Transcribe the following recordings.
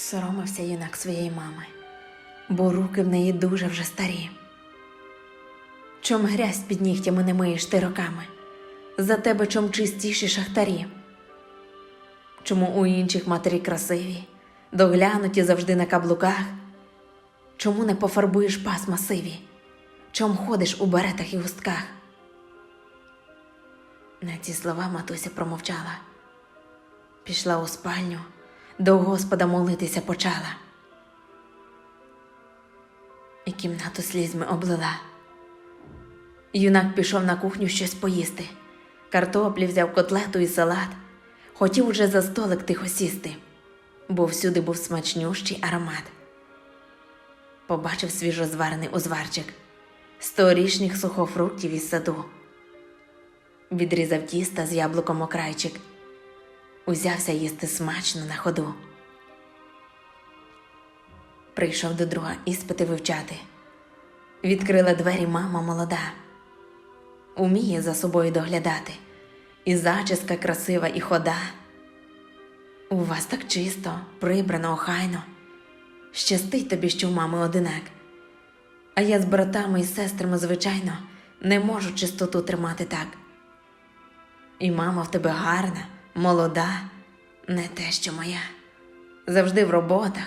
Соромився юнак своєї мами, бо руки в неї дуже вже старі. Чом грязь під нігтями не миєш ти роками, за тебе чом чистіші шахтарі. Чому у інших матері красиві, доглянуті завжди на каблуках? Чому не пофарбуєш пасма сиві? Чом ходиш у беретах і густках? На ці слова матуся промовчала. Пішла у спальню, до Господа молитися почала. І кімнату слізьми облила. Юнак пішов на кухню щось поїсти. Картоплі взяв котлету і салат. Хотів уже за столик тихо сісти, бо всюди був смачнющий аромат. Побачив свіжозварений узварчик, сторічних сухофруктів із саду. Відрізав тіста з яблуком окрайчик, узявся їсти смачно на ходу. Прийшов до друга іспити вивчати. Відкрила двері мама молода, уміє за собою доглядати, і зачіска красива, і хода. У вас так чисто, прибрано, охайно. Щастить тобі, що в мами одинак. А я з братами і сестрами, звичайно, не можу чистоту тримати так. І мама в тебе гарна, молода, не те, що моя. Завжди в роботах,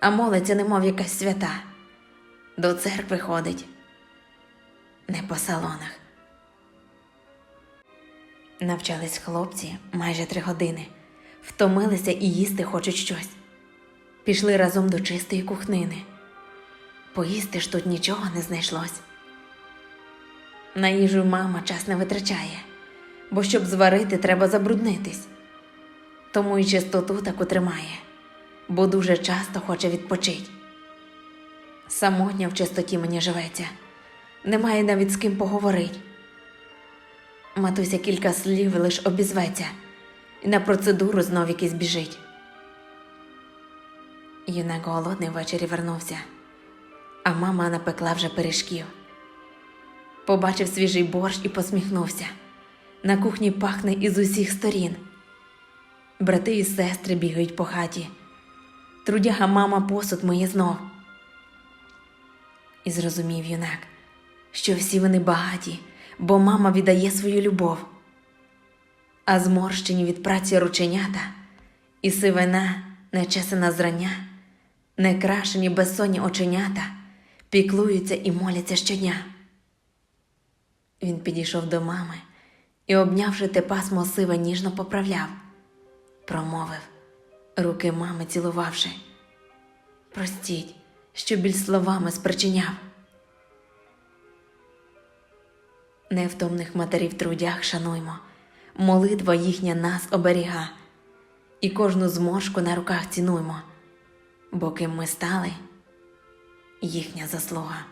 а молиться, немов якась свята. До церкви ходить, не по салонах. Навчались хлопці майже три години, втомилися і їсти хочуть щось. Пішли разом до чистої кухнини. Поїсти ж тут нічого не знайшлось. На їжу мама час не витрачає, бо щоб зварити, треба забруднитись. Тому і чистоту таку тримає, бо дуже часто хоче відпочить. Самотня в чистоті мені живеться, немає навіть з ким поговорить. Матуся кілька слів лиш обізветься, і на процедуру знов якийсь біжить. Юнак голодний ввечері вернувся, а мама напекла вже пиріжків. Побачив свіжий борщ і посміхнувся. На кухні пахне із усіх сторін. Брати і сестри бігають по хаті. Трудяга мама посуд миє знов. І зрозумів юнак, що всі вони багаті, бо мама віддає свою любов. А зморщені від праці рученята і сивина, нечесана зрання, некрашені безсонні оченята, піклуються і моляться щодня. Він підійшов до мами і, обнявши те пасмо сиве, ніжно поправляв, промовив, руки мами цілувавши. Простіть, що біль словами спричиняв. Невтомних матерів трудях шануймо, молитва їхня нас оберіга, і кожну зморшку на руках цінуймо, бо ким ми стали, їхня заслуга.